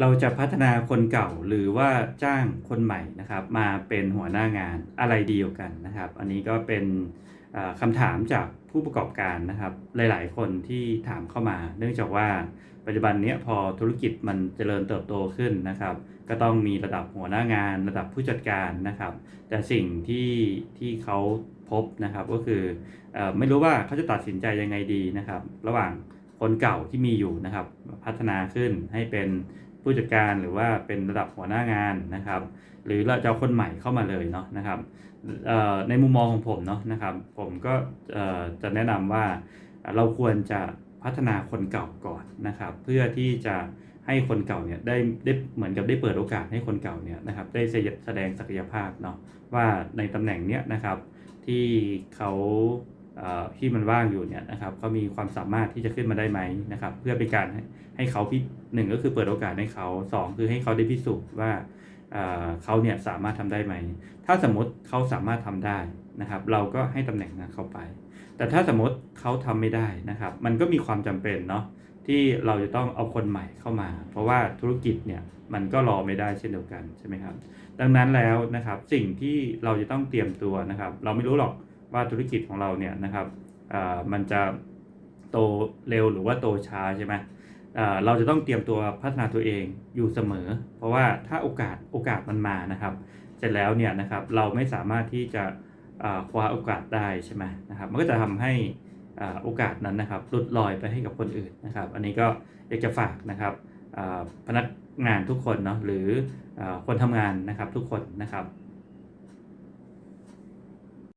เราจะพัฒนาคนเก่าหรือว่าจ้างคนใหม่นะครับ มาเป็นหัวหน้างานอะไรดีกว่ากันนะครับ อันนี้ก็เป็นคำถามจากผู้ประกอบการนะครับ หลาย ๆ คนที่ถามเข้ามา เนื่องจากว่าปัจจุบันเนี้ยพอธุรกิจมันเจริญเติบโตขึ้นนะครับ ก็ต้องมีระดับหัวหน้างาน ระดับผู้จัดการนะครับ แต่สิ่งที่ที่เขาพบนะครับก็คืออไม่รู้ว่าเขาจะตัดสินใจยังไงดีนะครับ ระหว่างคนเก่าที่มีอยู่นะครับ พัฒนาขึ้นให้เป็น ผู้จัดการหรือว่าเป็นระดับหัวหน้างานนะครับ หรือเราจะเอาคนใหม่เข้ามาเลยเนาะนะครับในมุมมองของผมเนาะนะครับ ผมก็จะแนะนำว่าเราควรจะพัฒนาคนเก่าก่อนนะครับ เพื่อที่จะให้คนเก่าเนี่ยได้ได้เหมือนกับได้เปิดโอกาสให้คนเก่าเนี่ยนะครับได้แสดงศักยภาพเนาะว่าในตำแหน่งเนี้ยนะครับที่เขา ที่มันว่างอยู่เนี่ยนะครับเขามีความสามารถที่จะขึ้นมาได้ไหมนะครับ เพื่อเป็นการให้ใหเขาพิหนึ่งก็คือเปิดโอกาสให้เขาสองคือให้เขาได้พิสูจน์ว่าเขาเนี่ยสามารถทำได้ไหม ถ้าสมมติเขาสามารถทำได้นะครับ เราก็ให้ตำแหน่งนั้นเขาไป แต่ถ้าสมมติเขาทำไม่ได้นะครับ มันก็มีความจำเป็นเนาะที่เราจะต้องเอาคนใหม่เข้ามา เพราะว่าธุรกิจเนี่ยมันก็รอไม่ได้เช่นเดียวกันใช่ไหมครับ ดังนั้นแล้วนะครับสิ่งที่เราจะต้องเตรียมตัวนะครับ เราไม่รู้หรอก ว่าธุรกิจของเราเนี่ยนะครับอ่อมันจะโตเร็วหรือว่าโตช้าใช่ไหมเอ่อเราจะต้องเตรียมตัวพัฒนาตัวเองอยู่เสมอ เพราะว่าถ้าโอกาสโอกาสมันมานะครับ เสร็จแล้วเนี่ยนะครับเราไม่สามารถที่จะอ่าคว้าโอกาสได้ใช่ไหมนะครับมันก็จะทำให้อ่าโอกาสนั้นนะครับหลุดลอยไปให้กับคนอื่นนะครับ อันนี้ก็อยากจะฝากนะครับอ่าพนักงานทุกคนเนาะหรืออาคนทำงานนะครับทุกคนนะครับ